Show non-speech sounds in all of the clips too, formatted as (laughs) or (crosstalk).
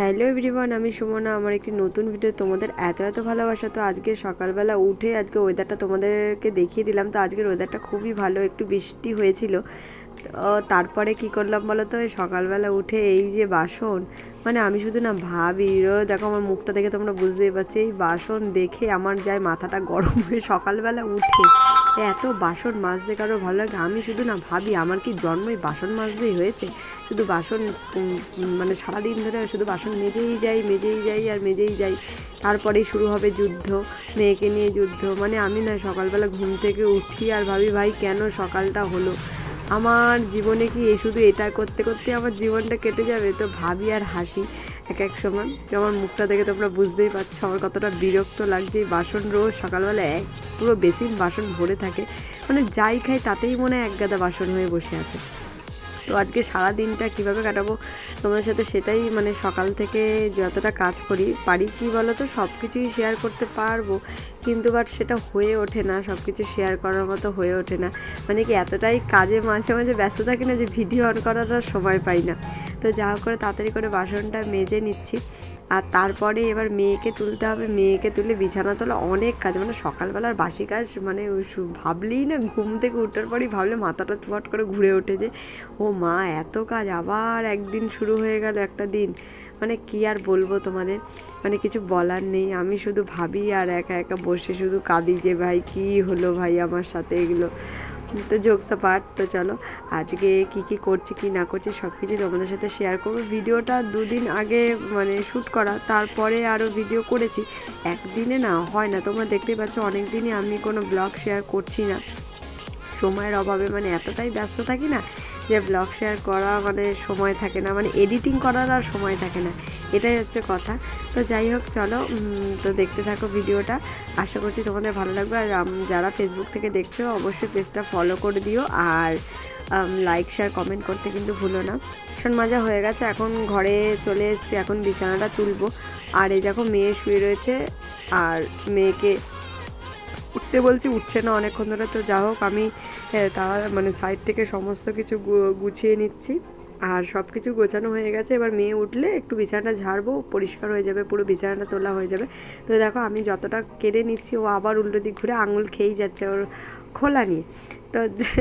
Hello everyone, আমি সুমনা। আমার একটি নতুন ভিডিও তোমাদের এত এত ভালোবাসা। তো আজকে সকালবেলা উঠে আজকে ওয়েদারটা তোমাদেরকে দেখিয়ে দিলাম। তো আজকের ওয়েদারটা খুবই ভালো, একটু বৃষ্টি হয়েছিল। তারপরে কি করলাম বলো তো? সকালবেলা উঠে এই যে বাসন মানে আমি শুধু না ভাবি দেখো আমার মুখটা দেখে তোমরা বুঝতেই পারছ, এই বাসন দেখে আমার যায় মাথাটা গরম হয়ে সকালবেলা উঠে। এত বাসন মাজতে কারও ভালো লাগে? আমি শুধু না ভাবি, আমার কি জন্মই বাসন মাজতেই হয়েছে? শুধু বাসন মানে সারাদিন ধরে শুধু বাসন মেজেই যাই মেজেই যাই আর মেজেই যাই। তারপরেই শুরু হবে যুদ্ধ, মেয়েকে নিয়ে যুদ্ধ। মানে আমি না সকালবেলা ঘুম থেকে উঠি আর ভাবি, ভাই, কেন সকালটা হলো? আমার জীবনে কি এই শুধু এটা করতে করতে আমার জীবনটা কেটে যাবে? তো ভাবি আর হাসি এক এক সময়। আমার মুখটা দেখে তোমরা বুঝতেই পারছ আমার কতটা বিরক্ত লাগছে। বাসন রোজ সকালবেলা এক, পুরো বেসিন বাসন ভরে থাকে। মানে যাই খাই তাতেই মনে হয় এক গাদা বাসন হয়ে বসে আছে। তো আজকে সারা দিনটা কীভাবে কাটাবো তোমাদের সাথে সেটাই মানে সকাল থেকে যতটা কাজ করি, পারি কি বলো তো সব কিছুই শেয়ার করতে পারব, কিন্তু বাট সেটা হয়ে ওঠে না সব কিছু শেয়ার করার মতো হয়ে ওঠে না। মানে কি এতটাই কাজে মাঝে মাঝে ব্যস্ত থাকি না যে ভিডিও অন করার সময় পাই না। তো যা করে তাড়াতাড়ি করে বাসনটা মেজে নিচ্ছি। আর তারপরে এবার মেয়েকে তুলতে হবে। মেয়েকে তুলে বিছানা তোলা অনেক কাজ। মানে সকালবেলার বাসি কাজ মানে ভাবলেই না ঘুম থেকে উঠার পরই ভাবলে মাথাটা ফট করে ঘুরে ওঠে যে, ও মা, এত কাজ আবার একদিন শুরু হয়ে গেল একটা দিন। মানে কি আর বলব তোমাদের? মানে কিছু বলার নেই। আমি শুধু ভাবি আর একা একা বসে শুধু কাঁদি যে, ভাই, কি হলো ভাই আমার সাথে এগুলো? তো জোকসা পার্ট তো চলো, আজকে কি কি করছি, কি না করছি সব কিছু তোমাদের সাথে শেয়ার করব। ভিডিওটা দুদিন আগে মানে শ্যুট করা, তারপরে আরও ভিডিও করেছি। একদিনে না, হয় না, তোমরা দেখতেই পাচ্ছ অনেক দিনই আমি কোনো ব্লগ শেয়ার করছি না। সময়ের অভাবে মানে এতটাই ব্যস্ত থাকি না, যে ব্লগ শেয়ার করা মানে সময় থাকে না মানে এডিটিং করার আর সময় থাকে না। এটাই হচ্ছে কথা। তো যাই হোক চলো তো দেখতে থাকো ভিডিওটা। আশা করছি তোমাদের ভালো লাগবে। আর যারা ফেসবুক থেকে দেখছ অবশ্যই পেজটা ফলো করে দিও। আর লাইক শেয়ার কমেন্ট করতে কিন্তু ভুলো না। ভীষণ মজা হয়ে গেছে। এখন ঘরে চলে এসেছি। এখন বিছানাটা তুলবো। আর এই দেখো মেয়ে শুয়ে রয়েছে। আর মেয়েকে উঠতে বলছি উঠছে না অনেকক্ষণ ধরে। তো যা হোক আমি হ্যাঁ, তা মানে সাইড থেকে সমস্ত কিছু গুছিয়ে নিচ্ছি। আর সব কিছু গোছানো হয়ে গেছে। এবার মেয়ে উঠলে একটু বিছানাটা ঝাড়বো, পরিষ্কার হয়ে যাবে, পুরো বিছানাটা তোলা হয়ে যাবে। তো দেখো আমি যতটা কেড়ে নিচ্ছি, ও আবার উল্টো দিক ঘুরে আঙুল খেয়েই যাচ্ছে ওর খোলা নিয়ে। তো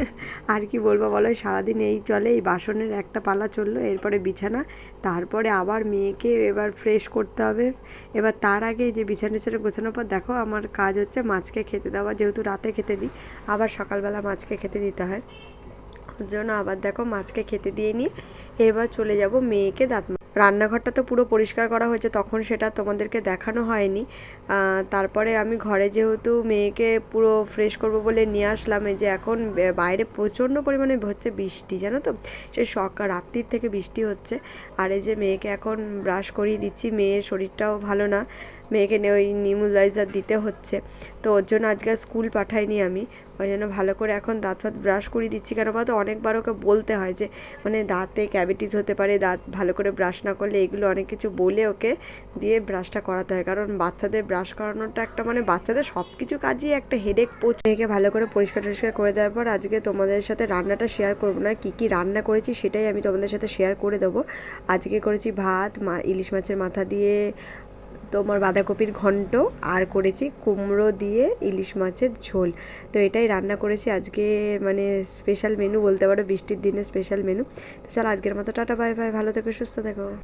(laughs) আর কি বলব বলো সারাদিন এই চলে, এই বাসনের একটা পালা চলল, এরপরে বিছানা, তারপরে আবার মেয়েকে এবার ফ্রেশ করতে হবে। এবার তার আগে যে বিছানা ছেড়ে গোছানোর পর দেখো আমার কাজ হচ্ছে মাছকে খেতে দেওয়া, যেহেতু রাতে খেতে দিই, আবার সকালবেলা মাছকে খেতে দিতে হয়। ওর জন্য আবার দেখো মাছকে খেতে দিয়ে নিয়ে এবার চলে যাব মেয়েকে দাঁত রান্নাঘরটা তো পুরো পরিষ্কার করা হয়েছে, তখন সেটা তোমাদেরকে দেখানো হয়নি। তারপরে আমি ঘরে যেহেতু মেয়েকে পুরো ফ্রেশ করব বলে নিয়ে আসলাম, এই যে এখন বাইরে প্রচণ্ড পরিমাণে হচ্ছে বৃষ্টি, জানো তো? সে সকাল রাত্রির থেকে বৃষ্টি হচ্ছে। আর এই যে মেয়েকে এখন ব্রাশ করিয়ে দিচ্ছি, মেয়ের শরীরটাও ভালো না। মেয়েকে নিয়ে ওই নিউমুলাইজার দিতে হচ্ছে। তো ওর জন্য আজকে স্কুল পাঠাইনি আমি। ওই জন্য ভালো করে এখন দাঁত ফাত ব্রাশ করিয়ে দিচ্ছি। কেন বলতো? অনেকবার ওকে বলতে হয় যে মানে দাঁতে ক্যাভিটিস হতে পারে, দাঁত ভালো করে ব্রাশ না করলে এগুলো অনেক কিছু বলে ওকে দিয়ে ব্রাশটা করাতে হয়। কারণ বাচ্চাদের ব্রাশ করানোটা একটা মানে বাচ্চাদের সব কিছু কাজই একটা হেডেক পোচ মেয়েকে ভালো করে পরিষ্কার টরিষ্কার করে দেওয়ার পর আজকে তোমাদের সাথে রান্নাটা শেয়ার করব না। কী কী রান্না করেছি সেটাই আমি তোমাদের সাথে শেয়ার করে দেবো। আজকে করেছি ভাত, মা, ইলিশ মাছের মাথা দিয়ে তোমার বাঁধাকপির ঘন্ট আর করেছি কুমড়ো দিয়ে ইলিশ মাছের ঝোল। তো এটাই রান্না করেছি। আজকে মানে স্পেশাল মেনু বলতে পারো, বৃষ্টির দিনে স্পেশাল মেনু তো চলো আজকের মতো, টাটা বাই বাই ভালো থেকো, সুস্থ থেকো।